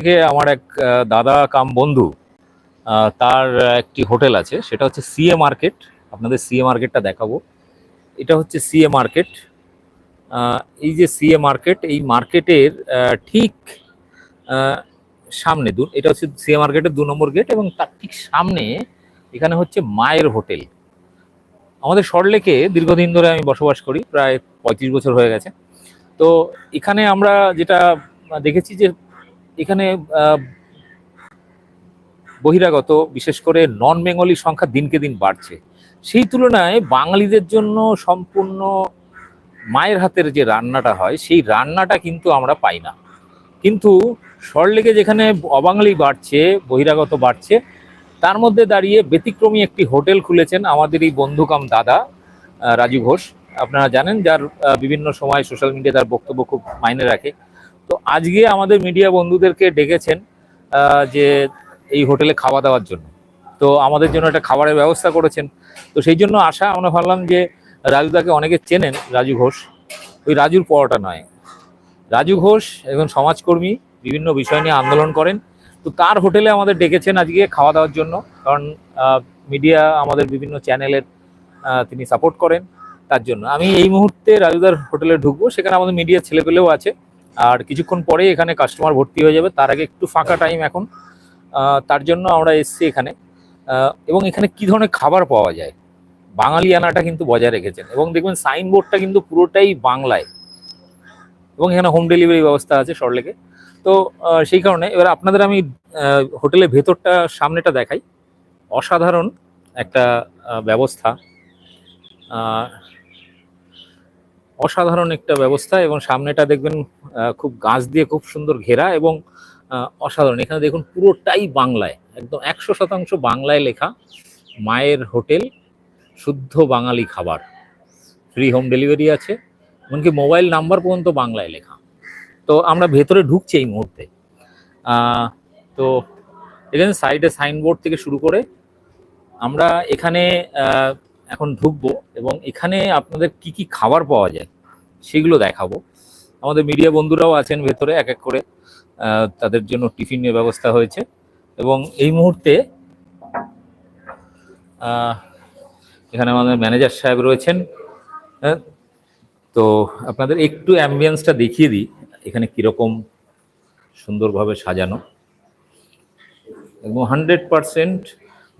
থেকে আমার এক দাদা কাম বন্ধু তার একটি হোটেল আছে, সেটা হচ্ছে সিএ মার্কেট। আপনাদের সিএ মার্কেটটা দেখাবো। এটা হচ্ছে সিএ মার্কেট। এই যে সিএ মার্কেট, এই মার্কেটের ঠিক সামনে দু, এটা হচ্ছে সিএ মার্কেটের দু নম্বর গেট এবং তার ঠিক সামনে এখানে হচ্ছে মায়ের হোটেল। আমাদের সরলেকে দীর্ঘদিন ধরে আমি বসবাস করি, প্রায় পঁয়ত্রিশ বছর হয়ে গেছে। তো এখানে আমরা যেটা দেখেছি যে এখানে বহিরাগত, বিশেষ করে নন বেঙ্গলি সংখ্যা দিনকে দিন বাড়ছে। সেই তুলনায় বাঙালিদের জন্য সম্পূর্ণ মায়ের হাতের যে রান্নাটা হয়, সেই রান্নাটা কিন্তু আমরা পাই না। কিন্তু সরলেগে যেখানে অবাঙালি বাড়ছে, বহিরাগত বাড়ছে, তার মধ্যে দাঁড়িয়ে ব্যতিক্রমী একটি হোটেল খুলেছেন আমাদের এই বন্ধুকাম দাদা রাজু ঘোষ। আপনারা জানেন যার বিভিন্ন সময় সোশ্যাল মিডিয়া তার বক্তব্য খুব মাইনে রাখে। তো আজকে আমাদের মিডিয়া বন্ধুদেরকে ডেকেছেন যে এই হোটেলে খাওয়া দাওয়ার জন্য। তো আমাদের জন্য একটা খাবারের ব্যবস্থা করেছেন। তো সেই জন্য আশা আমরা ভাবলাম যে রাজুদাকে অনেকে চেনেন, রাজু ঘোষ। ওই রাজুর পরোটা নয়। রাজু ঘোষ একজন সমাজকর্মী, বিভিন্ন বিষয় নিয়ে আন্দোলন করেন। তো তার হোটেলে আমাদের ডেকেছেন আজকে খাওয়া দাওয়ার জন্য। কারণ মিডিয়া আমাদের বিভিন্ন চ্যানেলের তিনি সাপোর্ট করেন তার জন্য। আমি এই মুহূর্তে রাজুদার হোটেলে ঢুকবো। সেখানে আমাদের মিডিয়া ছেলেপেলেও আছে। আর কিছুক্ষণ পরেই এখানে কাস্টমার ভর্তি হয়ে যাবে। তার আগে একটু ফাঁকা টাইম এখন। তার জন্য আমরা এসছি এখানে। এবং এখানে কি ধরনের খাবার পাওয়া যায়? বাঙালিয়ানাটা কিন্তু বজায় রেখেছেন। এবং দেখবেন সাইনবোর্ডটা কিন্তু পুরোটাই বাংলায়। এবং এখানে হোম ডেলিভারি ব্যবস্থা আছে সরলেকে। তো সেই কারণে এবার আপনাদের আমি হোটেলের ভেতরটা, সামনেটা দেখাই। অসাধারণ একটা ব্যবস্থা। অসাধারণ একটা ব্যবস্থা এবং সামনেটা দেখবেন খুব গাছ দিয়ে খুব সুন্দর ঘেরা এবং অসাধারণ। এখানে দেখুন পুরোটাই বাংলায়, একদম একশো শতাংশ বাংলায় লেখা মায়ের হোটেল, শুদ্ধ বাঙালি খাবার। ফ্রি হোম ডেলিভারি আছে, এমনকি মোবাইল নাম্বার পর্যন্ত বাংলায় লেখা। তো আমরা ভেতরে ঢুকছি এই মুহূর্তে। তো এখানে সাইডে সাইনবোর্ড থেকে শুরু করে আমরা এখানে এখন ঢুকবো। এবং এখানে আপনাদের কি কি খাবার পাওয়া যায় সেগুলো দেখাবো। আমাদের মিডিয়া বন্ধুরাও আছেন ভেতরে এক এক করে তাদের জন্য টিফিনের ব্যবস্থা হয়েছে এবং এই মুহূর্তে এখানে আমাদের ম্যানেজার সাহেব রয়েছেন। হ্যাঁ, তো আপনাদের একটু অ্যাম্বিয়েন্সটা দেখিয়ে দিই এখানে কীরকম সুন্দরভাবে সাজানো। এবং হান্ড্রেড পারসেন্ট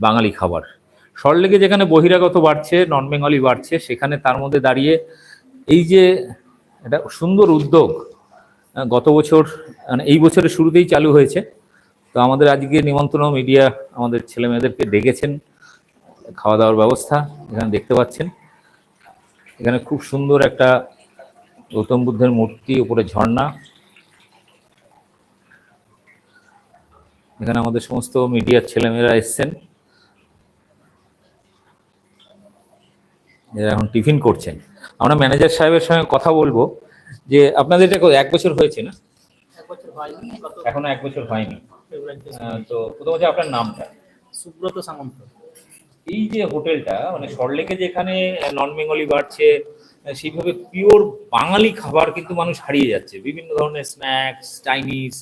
বাঙালি খাবার। সরলেগে যেখানে বহিরাগত বাড়ছে, নন বেঙ্গলি বাড়ছে, সেখানে তার মধ্যে দাঁড়িয়ে এই যে একটা সুন্দর উদ্যোগ গত বছর মানে এই বছরের শুরুতেই চালু হয়েছে। তো আমাদের আজকে নিমন্ত্রণ মিডিয়া আমাদের ছেলে মেয়েদেরকে ডেকেছেন খাওয়া দাওয়ার ব্যবস্থা এখানে দেখতে পাচ্ছেন। এখানে খুব সুন্দর একটা গৌতম বুদ্ধের মূর্তি, উপরে ঝর্ণা। এখানে আমাদের সমস্ত মিডিয়ার ছেলেমেয়েরা এসছেন। এখন টিফিন করছেন। আমরা ম্যানেজার সাহেবের সঙ্গে কথা বলব যে আপনাদের এটা এক বছর হয়েছে না? এক বছর হয়নি এখনও এক বছর হয়নি। তো প্রথম হচ্ছে আপনার নামটা। সুব্রত সামন্ত। এই যে হোটেলটা মানে সরলেকে যেখানে নন বেঙ্গলি বাড়ছে সেইভাবে পিওর বাঙালি খাবার কিন্তু মানুষ হারিয়ে যাচ্ছে। বিভিন্ন ধরনের স্ন্যাক্স চাইনিজ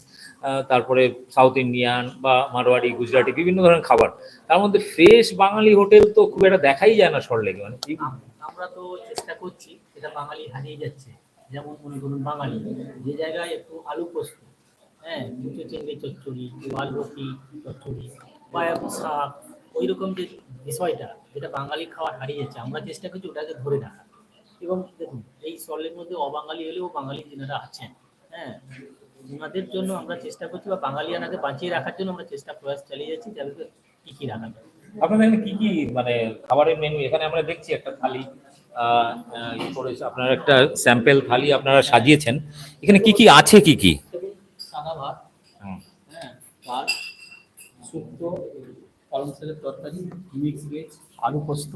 তারপরে সাউথ ইন্ডিয়ান বা মারোয়াড়ি গুজরাটি, বিভিন্ন ধরনের খাবার। তার মধ্যে ফ্রেশ বাঙালি হোটেল তো খুব একটা দেখাই যায় না সরলেকে মানে? আমরা তো চেষ্টা করছি এটা বাঙালি হারিয়ে যাচ্ছে। যেমন মনে করুন বাঙালি, যে জায়গায় একটু আলু পোস্ত হ্যাঁ দুটো চেঙ্গে চচ্চড়ি আলুটি চচ্চড়ি, বা শাক ওই রকম যে বিষয়টা, যেটা বাঙালি খাবার হারিয়ে যাচ্ছে, আমরা চেষ্টা করছি ওটাকে ধরে রাখা এবং দেখুন এই সলের মধ্যে অবাঙালি হলেও বাঙালি যেনারা আছেন হ্যাঁ ওনাদের জন্য আমরা চেষ্টা করছি বা বাঙালিয়ানাকে বাঁচিয়ে রাখার জন্য আমরা চেষ্টা প্রয়াস চালিয়ে যাচ্ছি যাদেরকে কী কী রাখা যায় আপনাদের এখানে কি কি মানে খাবারের মেনু এখানে আমরা দেখছি একটা থালি আপনার একটা স্যাম্পেল থালি আপনারা সাজিয়েছেন। এখানে কি কি আছে কি কি? সাদা ভাত হ্যাঁ ডাল শুক্তো পালং শাকের তরকারি মিক্স ভেজ আলু পোস্ত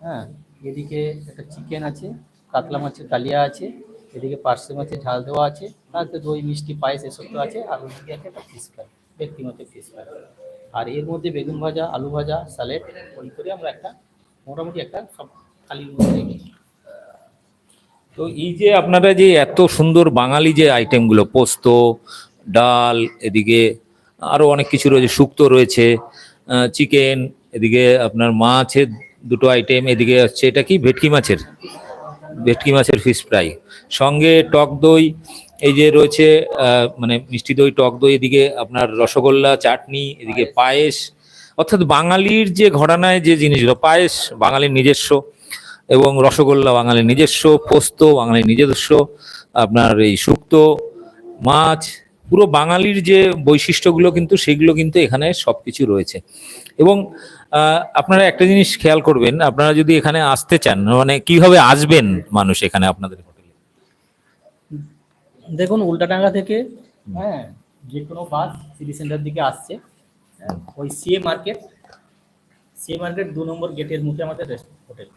হ্যাঁ এদিকে একটা চিকেন আছে, কাতলা মাছের কালিয়া আছে, এদিকে পার্সে মাছের ঝাল দেওয়া আছে, তারপরে দই, মিষ্টি, পায়েস এসব তো আছে, আর ওদিকে আছে একটা ফিস ফ্রাই ব্যক্তিগত ফিস ফ্রাই আর এর মধ্যে বেগুন ভাজা, আলু ভাজা স্যালাড ওই করে আমরা একটা মোটামুটি একটা সব থালির মধ্যে তো এই যে আপনারা যে এত সুন্দর বাঙালি যে আইটেমগুলো পোস্ত, ডাল, এদিকে আরও অনেক কিছু রয়েছে, শুক্তো রয়েছে চিকেন এদিকে আপনার মাছের দুটো আইটেম এদিকে হচ্ছে এটা কি? ভেটকি মাছের। ভেটকি মাছের ফিশ ফ্রাই সঙ্গে টক দই, এই যে রয়েছে মানে মিষ্টি দই, টক দই, এদিকে আপনার রসগোল্লা, চাটনি, এদিকে পায়েস। অর্থাৎ বাঙালির যে ঘরানায় যে জিনিসগুলো, পায়েস বাঙালির নিজস্ব এবং রসগোল্লা বাঙালির নিজস্ব, পোস্ত বাঙালির নিজস্ব, আপনার এই শুক্তো মাছ, পুরো বাঙালির যে বৈশিষ্ট্যগুলো কিন্তু, সেগুলো কিন্তু এখানে সবকিছু রয়েছে। এবং আপনারা একটা জিনিস খেয়াল করবেন আপনারা যদি এখানে আসতে চান মানে কীভাবে আসবেন মানুষ এখানে আপনাদের হোটেলে? দেখুন উল্টাডাঙ্গা থেকে হ্যাঁ যে কোনো বাস সিটি সেন্টার দিকে আসছে হ্যাঁ, ওই সিএ মার্কেট সিএ মার্কেট দু নম্বর গেটের মুখে আমাদের হোটেল।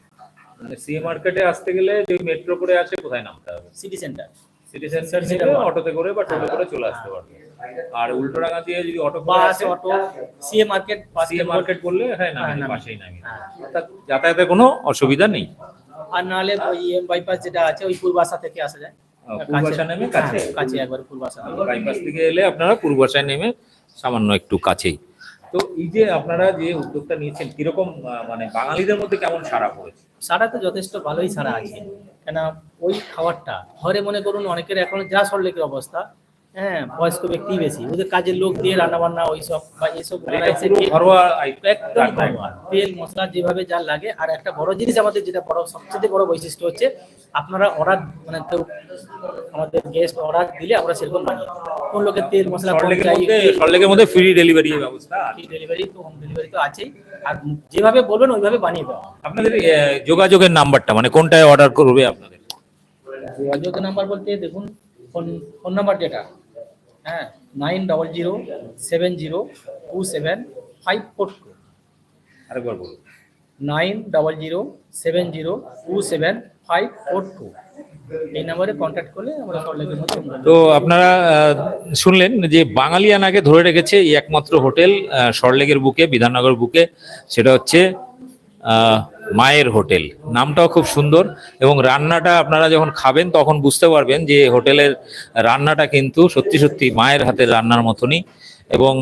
মানে সিএ মার্কেটে আসতে গেলে যে মেট্রো করে আসে কোথায় নামতে হবে? সিটি সেন্টার সিটি সেন্টার থেকে অটোতে করে বা টোটো করে চলে আসতে পারবে। আর উল্টোডাঙ্গা দিয়ে যদি auto bus auto CA market CA market বললে হ্যাঁ না নামি। পাশেই নামি। হ্যাঁ। অর্থাৎ যাতায়াতের কোনো অসুবিধা নেই। আর নাহলে ওই এম বাইপাস যেটা আছে ওই পূর্বাশা থেকে আসা যায়। পূর্বাশা নেমে কাছে হ্যাঁ, কাছে? একবার পূর্বাশা বাইপাস থেকে এলে আপনারা পূর্বাশায় নেমে সামান্য একটু কাছেই। তো এই যে আপনারা যে উদ্যোগটা নিয়েছেন কীরকম মানে বাঙালিদের মধ্যে কেমন সাড়া পড়েছে? সারা তো যথেষ্ট ভালোই সারা আছে। কেন ওই খাবারটা ঘরে মনে করুন অনেকের এখন যা সরলেকের অবস্থা হ্যাঁ বয়স্ক ব্যক্তি বেশি। ওদের কাজের লোক দিয়ে রান্না বান্না ওইসব বা এসব মানে ঘরোয়া একদম তেল মশলা যেভাবে যা লাগে। আর একটা বড় জিনিস আমাদের যেটা বড় সবচেয়ে বড় বৈশিষ্ট্য হচ্ছে আপনারা অর্ডার মানে কেউ আমাদের গেস্ট অর্ডার দিলে আমরা সেরকম বানিয়ে কোন লোকের তেল মশলা সল্টলেকের মধ্যে ফ্রি ডেলিভারি ব্যবস্থা আছে। ডেলিভারি তো হোম ডেলিভারি তো আছেই। আর যেভাবে বলবেন ওইভাবে বানিয়ে দেওয়া আপনাদের যোগাযোগের নাম্বারটা মানে কোনটায় অর্ডার করবে আপনাদের? যোগাযোগ নাম্বার বলতে দেখুন ফোন ফোন নাম্বার যেটা হ্যাঁ nine double zero seven zero two seven five four two. আরেকবার বলুন। Nine double zero seven zero two seven five four two. এই নাম্বারে কন্ট্যাক্ট করলে আমরা তো আপনারা শুনলেন যে বাঙালিয়ানাকে ধরে রেখেছে এই একমাত্র হোটেল সল্টলেকের বুকে বিধাননগর বুকে। সেটা হচ্ছে আহ, মায়ের হোটেল। নামটাও খুব সুন্দর এবং রান্নাটা আপনারা যখন খাবেন তখন বুঝতে পারবেন যে হোটেলের রান্নাটা কিন্তু সত্যি সত্যি মায়ের হাতের রান্নার মতনই। এবং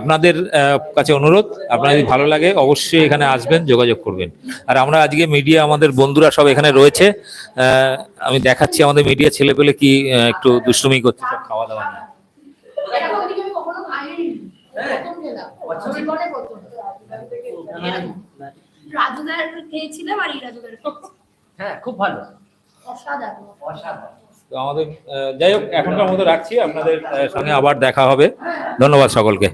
আপনাদের কাছে অনুরোধ আপনার যদি ভালো লাগে অবশ্যই এখানে আসবেন যোগাযোগ করবেন। আর আমরা আজকে মিডিয়া আমাদের বন্ধুরা সব এখানে রয়েছে। আমি দেখাচ্ছি আমাদের মিডিয়া ছেলেপেলে কি আহ, একটু দুষ্টুমি করছে। সব খাওয়া দাওয়া নিয়ে। জীবনে প্রথম। রাজুদার খেয়েছিলাম আর। হ্যাঁ খুব ভালো। অসাধারণ। তো আমাদের যাই হোক এখনকার মতো রাখছি। আপনাদের সঙ্গে আবার দেখা হবে। ধন্যবাদ সকলকে।